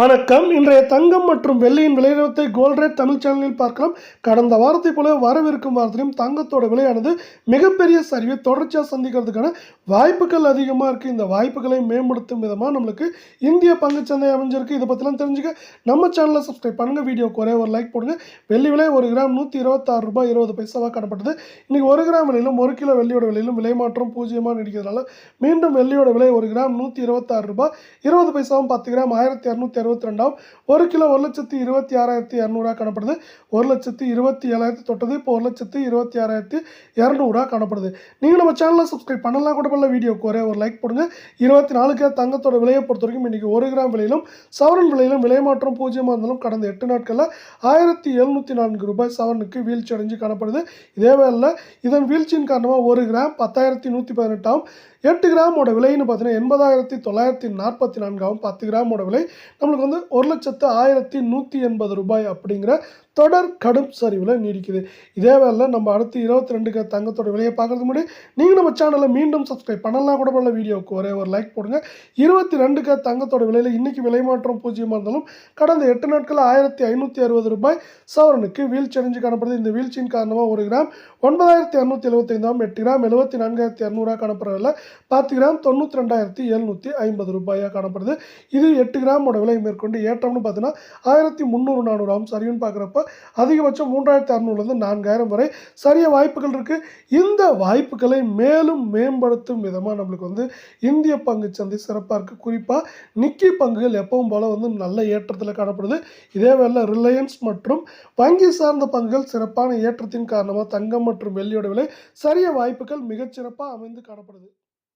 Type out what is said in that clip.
வணக்கம். இன்றைய தங்கம் மற்றும் வெள்ளியின் விலைநிலத்தை கோல்ட் ரேட் தமிழ் சேனலில் பார்க்கலாம். கடந்த வாரத்தை போல வரவிருக்கும் வாரத்திலும் தங்கத்தோட விலையானது மிகப்பெரிய சரிவை தொடர்ச்சியாக சந்திக்கிறதுக்கான வாய்ப்புகள் அதிகமாக இருக்குது இந்த வாய்ப்புகளை மேம்படுத்தும் விதமாக நம்மளுக்கு இந்திய பங்குச்சந்தை அமைஞ்சிருக்கு. இதை பற்றிலாம் தெரிஞ்சுக்க நம்ம சேனலை சப்ஸ்கிரைப் பண்ணுங்கள் வீடியோக்கு ஒரே ஒரு லைக் போடுங்க. வெள்ளி விலை ஒரு கிராம் நூற்றி இருபத்தாறு ரூபாய் இருபது பைசாவாக காணப்பட்டது இன்றைக்கி ஒரு கிராம் விலையிலும் ஒரு கிலோ வெள்ளியோட விலையிலும் விலை மாற்றம் பூஜ்ஜியமாக நடிக்கிறதுனால மீண்டும் வெள்ளியோட விலை ஒரு கிராம் நூற்றி இருபத்தாறு ரூபாய் இருபது பைசாவும் பத்து கிராம் ஆயிரத்தி இரநூத்தி அறுபத்தி ரெண்டாம் ஒரு கிலோ ஒரு லட்சத்தி இருபத்தி ஆறாயிரத்தி இரநூறுவா காணப்படுது. ஒரு லட்சத்தி இருபத்தி ஏழாயிரத்தி தொட்டது இப்போ ஒரு லட்சத்தி இருபத்தி ஆறாயிரத்தி இரநூறுவா காணப்படுது. நீங்கள் நம்ம சேனலில் சப்ஸ்கிரைப் பண்ணலாம் கூட பண்ணல வீடியோக்கு ஒரே ஒரு லைக் போடுங்க. இருபத்தி நாலுக்கு தங்கத்தோட விலையை பொறுத்த வரைக்கும் இன்றைக்கி ஒரு கிராம் விலையிலும் சவரன் விலையிலும் விலை மாற்றம் பூஜ்ஜியமாக இருந்தாலும் கடந்த எட்டு நாட்களில் ஆயிரத்தி எழுநூற்றி நான்கு ரூபாய் சவரனுக்கு வீழ்ச்சி அடைஞ்சு காணப்படுது. இதே வேளையில் இதன் வீழ்ச்சியின் காரணமாக ஒரு கிராம் பத்தாயிரத்தி நூற்றி பதினெட்டாம் எட்டு கிராமோட விலைன்னு பார்த்தீங்கன்னா எண்பதாயிரத்தி தொள்ளாயிரத்தி நாற்பத்தி நான்காகவும் பத்து கிராமோட விலை. நம்மளுக்கு வந்து ஒரு லட்சத்து ஆயிரத்தி நூற்றி எண்பது ரூபாய் அப்படிங்கிற தொடர் கடும் சரிவில் நீடிக்குது. இதே வேலை நம்ம அடுத்து இருபத்தி ரெண்டுக்கு தங்கத்தோட விலையை பார்க்குறது முன்னாடி நீங்கள் நம்ம சேனலை மீண்டும் சப்ஸ்கிரைப் பண்ணலாம். கூட பண்ணல வீடியோவுக்கு ஒரே ஒரு லைக் போடுங்க. இருபத்தி ரெண்டுக்கு தங்கத்தோட விலையில் இன்றைக்கி விலை மாற்றம் பூஜ்ஜியமாக இருந்தாலும் கடந்த எட்டு நாட்களில் ஆயிரத்தி ஐநூற்றி அறுபது ரூபாய் சவரனுக்கு வீழ்ச்சி அடைஞ்சு காணப்படுது. இந்த வீழ்ச்சியின் காரணமாக ஒரு கிராம் ஒன்பதாயிரத்தி இரநூத்தி எழுபத்தைந்தாம் எட்டு கிராம் எழுபத்தி நான்காயிரத்தி இரநூறுவா காணப்படுறதில்ல பத்து கிராம் தொண்ணூற்றி ரெண்டாயிரத்தி எழுநூற்றி ஐம்பது ரூபாயாக காணப்படுது. இது எட்டு கிராமோட விலை மேற்கொண்டு ஏற்றம்னு பார்த்தீங்கன்னா ஆயிரத்தி முந்நூறு நானூறு ஆம் சரின்னு பார்க்குறப்ப அதிகபட்சம் மூன்றாயிரத்தி அறநூறுலேருந்து நான்காயிரம் வரை சரிய வாய்ப்புகள் இருக்குது இந்த வாய்ப்புகளை மேலும் மேம்படுத்தும் விதமாக நம்மளுக்கு வந்து இந்திய பங்கு சந்தை சிறப்பாக இருக்குது குறிப்பாக நிக்கி பங்குகள் எப்பவும் போல் வந்து நல்ல ஏற்றத்தில் காணப்படுது. இதே வேளையில் ரிலையன்ஸ் மற்றும் வங்கி சார்ந்த பங்குகள் சிறப்பான ஏற்றத்தின் காரணமாக தங்கம் மற்றும் வெள்ளியோட விலை சரிய வாய்ப்புகள் மிகச்சிறப்பாக அமைந்து காணப்படுது.